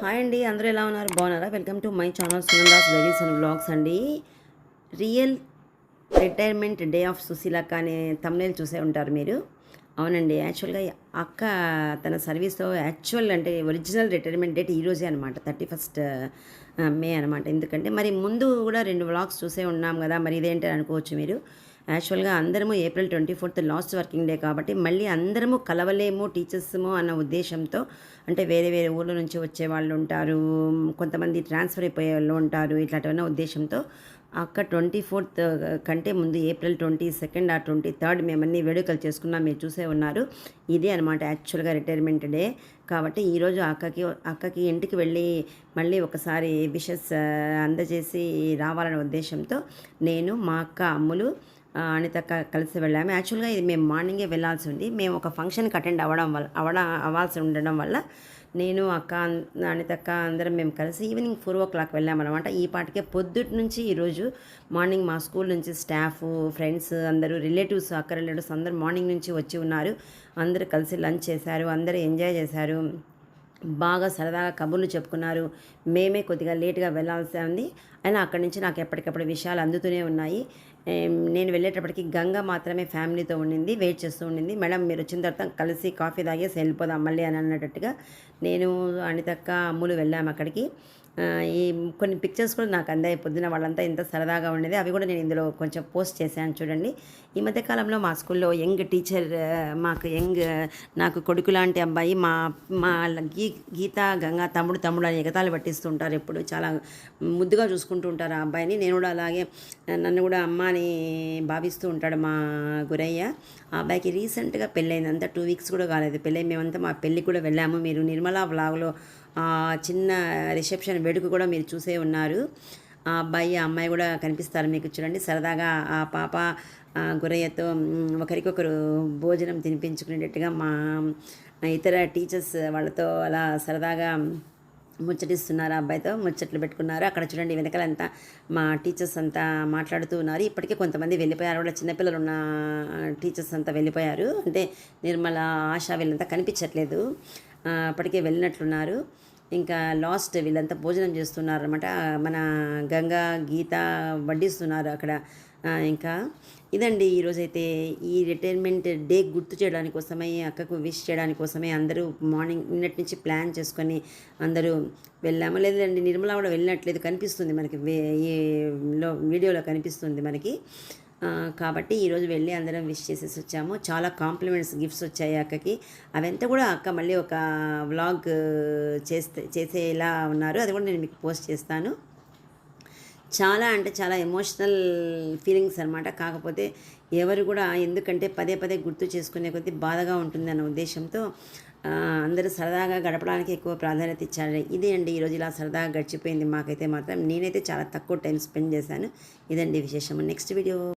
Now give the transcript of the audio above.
Hi అండి అందరూ ఎలా ఉన్నారు? బాగున్నారా? Welcome to my channel Sunanda's ladies and blogs అండి. రియల్ రిటైర్మెంట్ డే ఆఫ్ సుశీలక్క అనే తమ్నేల్ చూసే ఉంటారు మీరు. అవునండి యాక్చువల్గా అక్క తన సర్వీస్లో యాక్చువల్ అంటే ఒరిజినల్ రిటైర్మెంట్ డేట్ ఈరోజే అనమాట థర్టీ ఫస్ట్ మే అనమాట ఎందుకంటే మరి ముందు కూడా రెండు వ్లాగ్స్ చూసే ఉన్నాం కదా మరి ఇదేంటి అనుకోవచ్చు మీరు. యాక్చువల్గా అందరము April twenty fourth last working day కాబట్టి మళ్ళీ అందరము కలవలేము టీచర్స్ము అన్న ఉద్దేశంతో. అంటే వేరే వేరే ఊళ్ళ నుంచి వచ్చే వాళ్ళు ఉంటారు కొంతమంది ట్రాన్స్ఫర్ అయిపోయే వాళ్ళు ఉంటారు ఇట్లాంటివన్న ఉద్దేశంతో అక్క ట్వంటీ ఫోర్త్ కంటే ముందు ఏప్రిల్ ట్వంటీ సెకండ్ ఆ ట్వంటీ థర్డ్ మేమన్నీ వేడుకలు చేసుకున్నాం మీరు చూసే ఉన్నారు. ఇదే అనమాట యాక్చువల్గా రిటైర్మెంట్ డే. కాబట్టి ఈరోజు అక్కకి అక్కకి ఇంటికి వెళ్ళి మళ్ళీ ఒకసారి విషెస్ అందజేసి రావాలనే ఉద్దేశంతో నేను మా అక్క అమ్ములు ఆ, అనితక్క కలిసి వెళ్ళాము. యాక్చువల్గా ఇది మేము మార్నింగే వెళ్ళాల్సి ఉంది. మేము ఒక ఫంక్షన్కి అటెండ్ అవ్వడం వల్ల అవ్వడం అవ్వాల్సి ఉండడం వల్ల నేను అక్క అనితక్క అందరం మేము కలిసి ఈవినింగ్ ఫోర్ ఓ క్లాక్ వెళ్ళామన్నమాట. ఈ పాటికే పొద్దుటి నుంచి ఈరోజు మార్నింగ్ మా స్కూల్ నుంచి స్టాఫ్ ఫ్రెండ్స్ అందరూ రిలేటివ్స్ అక్క రిలేటివ్స్ అందరూ మార్నింగ్ నుంచి వచ్చి ఉన్నారు. అందరూ కలిసి లంచ్ చేశారు అందరూ ఎంజాయ్ చేశారు. బాగా సరదాగా కబుర్లు చెప్పుకున్నారు. మేమే కొద్దిగా లేట్గా వెళ్ళాల్సి ఉంది. అయినా అక్కడి నుంచి నాకు ఎప్పటికప్పుడు విషయాలు అందుతూనే ఉన్నాయి. నేను వెళ్ళేటప్పటికి గంగ మాత్రమే ఫ్యామిలీతో ఉండింది వెయిట్ చేస్తూ ఉండింది. మేడం మీరు వచ్చిన తర్వాత కలిసి కాఫీ తాగేసి వెళ్ళిపోదాం మళ్ళీ అని అన్నట్టుగా నేను అనితక్క అమ్ములు వెళ్ళాము అక్కడికి. ఈ కొన్ని పిక్చర్స్ కూడా నాకు అందాయి. పొద్దున వాళ్ళంతా ఎంత సరదాగా ఉండేది. అవి కూడా నేను ఇందులో కొంచెం పోస్ట్ చేశాను చూడండి. ఈ మధ్య కాలంలో మా స్కూల్లో యంగ్ టీచర్ మాకు యంగ్ నాకు కొడుకు లాంటి అబ్బాయి మా మా గీ గీత గంగా తమ్ముడు తమ్ముడు అని ఎగతాళి పట్టిస్తుంటారు ఎప్పుడు. చాలా ముద్దుగా చూసుకుంటూ ఉంటారు ఆ అబ్బాయిని. నేను కూడా అలాగే నన్ను కూడా అమ్మ అని భావిస్తూ ఉంటాడు మా గురయ్య. ఆ అబ్బాయికి రీసెంట్గా పెళ్ళైంది. అంతా టూ వీక్స్ కూడా కాలేదు. పెళ్ళై మేమంతా మా పెళ్ళికి కూడా వెళ్ళాము. మీరు నిర్మలా వ్లాగ్లో చిన్న రిసెప్షన్ వెడుకు కూడా మీరు చూసే ఉన్నారు. ఆ అబ్బాయి ఆ అమ్మాయి కూడా కనిపిస్తారు మీకు చూడండి. సరదాగా ఆ పాప గురయ్యతో ఒకరికొకరు భోజనం తినిపించుకునేటట్టుగా మా ఇతర టీచర్స్ వాళ్ళతో అలా సరదాగా ముచ్చటిస్తున్నారు. ఆ అబ్బాయితో ముచ్చట్లు పెట్టుకున్నారు. అక్కడ చూడండి వెనకాలంతా మా టీచర్స్ అంతా మాట్లాడుతూ ఉన్నారు. ఇప్పటికే కొంతమంది వెళ్ళిపోయారు. వాళ్ళ చిన్నపిల్లలు ఉన్న టీచర్స్ అంతా వెళ్ళిపోయారు. అంటే నిర్మల ఆశ వీళ్ళంతా కనిపించట్లేదు. అప్పటికే వెళ్ళినట్లున్నారు. ఇంకా లాస్ట్ వీళ్ళంతా భోజనం చేస్తున్నారు అనమాట మన గంగా గీత వడ్డిస్తున్నారు అక్కడ. ఇంకా ఇదండి ఈరోజైతే ఈ రిటైర్మెంట్ డే గుర్తు చేయడానికి కోసమే అక్కకు విష్ చేయడానికి కోసమే అందరూ మార్నింగ్ నిన్నటి నుంచి ప్లాన్ చేసుకొని అందరూ వెళ్ళాము. లేదండి నిర్మల కూడా వెళ్ళినట్లేదు కనిపిస్తుంది మనకి. వే- ఈ లో వీడియోలో కనిపిస్తుంది మనకి. కాబట్టి ఈరోజు వెళ్ళి అందరం విష్ చేసేసి వచ్చాము. చాలా కాంప్లిమెంట్స్ గిఫ్ట్స్ వచ్చాయి అక్కకి. అవంతా కూడా అక్క మళ్ళీ ఒక వ్లాగ్ చేస్తే చేసేలా ఉన్నారు. అది కూడా నేను మీకు పోస్ట్ చేస్తాను. చాలా అంటే చాలా ఎమోషనల్ ఫీలింగ్స్ అనమాట కాకపోతే ఎవరు కూడా ఎందుకంటే పదే పదే గుర్తు చేసుకునే కొద్దీ బాధగా ఉంటుంది అన్న ఉద్దేశంతో అందరూ సరదాగా గడపడానికి ఎక్కువ ప్రాధాన్యత ఇచ్చారు. ఇదే అండి ఈరోజు ఇలా సరదాగా గడిచిపోయింది మాకైతే మాత్రం. నేనైతే చాలా తక్కువ టైం స్పెండ్ చేశాను. ఇదండి విశేషము. Next video